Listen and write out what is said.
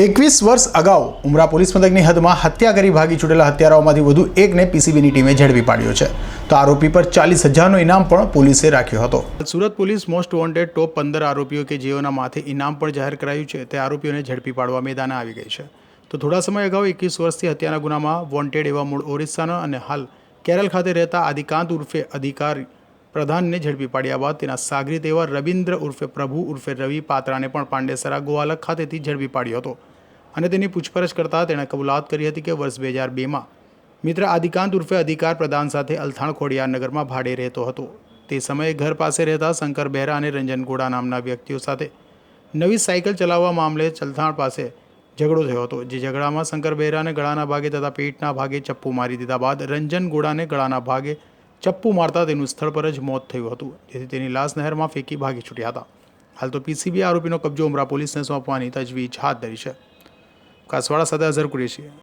એકવીસ વર્ષ અગાઉ ઉમરા પોલીસ મથકની હદમાં હત્યા કરી ભાગી છૂટેલા હત્યારાઓમાંથી વધુ એકને પીસીબીની ટીમે ઝડપી પાડ્યો છે. તો આરોપી પર ચાલીસ હજારનો ઇનામ પણ પોલીસે રાખ્યો હતો. Surat police most wanted top પંદર આરોપીઓ કે જેઓના માથે ઇનામ પણ જાહેર કરાયું છે, તે આરોપીઓને ઝડપી પાડવા મેદાને આવી ગઈ છે. તો થોડા સમય અગાઉ એકવીસ વર્ષથી હત્યાના ગુનામાં વોન્ટેડ એવા મૂળ ઓરિસ્સાના અને હાલ કેરળ ખાતે રહેતા આદિકાંત ઉર્ફે અધિકારી પ્રધાનને ઝડપી પાડ્યા બાદ તેના સાગરીત એવા રવિન્દ્ર ઉર્ફે પ્રભુ ઉર્ફે રવિ પાત્રાને પણ પાંડેસરા ગોવાલક ખાતેથી ઝડપી પાડ્યો હતો. અને તેની પૂછપરછ કરતાં તેણે કબૂલાત કરી હતી કે વર્ષ બે હજાર બેમાં મિત્ર આદિકાંત ઉર્ફે અધિકાર પ્રધાન સાથે અલથાણ ખોડિયારનગરમાં ભાડે રહેતો હતો. તે સમયે ઘર પાસે રહેતા શંકર બહેરા અને રંજન ગોડા નામના વ્યક્તિઓ સાથે નવી સાયકલ ચલાવવા મામલે ચલથાણ પાસે ઝઘડો થયો હતો, જે ઝઘડામાં શંકર બહેરાને ગળાના ભાગે તથા પેટના ભાગે ચપ્પુ મારી દીધા બાદ રંજન ગોડાને ગળાના ભાગે ચપ્પુ મારતા તેનું સ્થળ પર જ મોત થયું હતું, જેથી તેની લાશ નહેરમાં ફેંકી ભાગી છૂટ્યા હતા. હાલ તો પીસીબી આરોપીનો કબજો ઉમરા પોલીસને સોંપવાની તજવીજ હાથ ધરી છે. કાસવાડા સાથે અઝર કુરેશી